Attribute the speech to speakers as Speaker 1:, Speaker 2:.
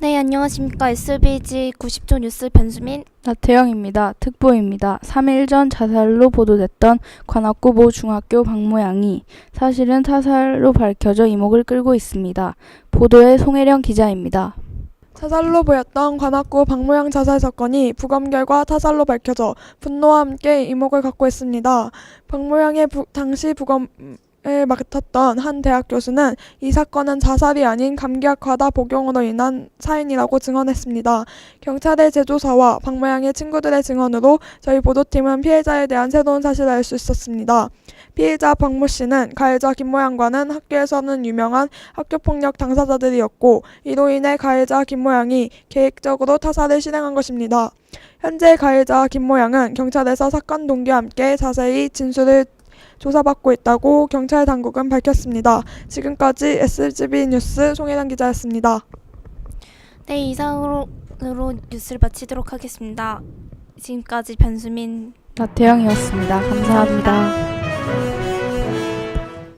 Speaker 1: 네, 안녕하십니까. SBG 90조 뉴스 변수민.
Speaker 2: 나태영입니다. 특보입니다. 3일 전 자살로 보도됐던 관악구모 중학교 박모양이 사실은 타살로 밝혀져 이목을 끌고 있습니다. 보도에 송혜령 기자입니다.
Speaker 3: 자살로 보였던 관악구 박모양 자살 사건이 부검 결과 타살로 밝혀져 분노와 함께 이목을 갖고 있습니다. 박모양의 부- 당시 부검 을 맡았던 한 대학 교수는 이 사건은 자살이 아닌 감기약하다 복용으로 인한 사인이라고 증언했습니다. 경찰의 재조사와 박모양의 친구들의 증언으로 저희 보도팀은 피해자에 대한 새로운 사실을 알 수 있었습니다. 피해자 박모 씨는 가해자 김모양과는 학교에서는 유명한 학교폭력 당사자들이었고 이로 인해 가해자 김모양이 계획적으로 타살을 실행한 것입니다. 현재 가해자 김모양은 경찰에서 사건 동기와 함께 자세히 진술을 조사받고 있다고 경찰 당국은 밝혔습니다. 지금까지 SGB 뉴스 송혜란 기자였습니다.
Speaker 1: 네, 이상으로 으로 뉴스를 마치도록 하겠습니다. 지금까지 변수민.
Speaker 2: 나태영이었습니다. 감사합니다.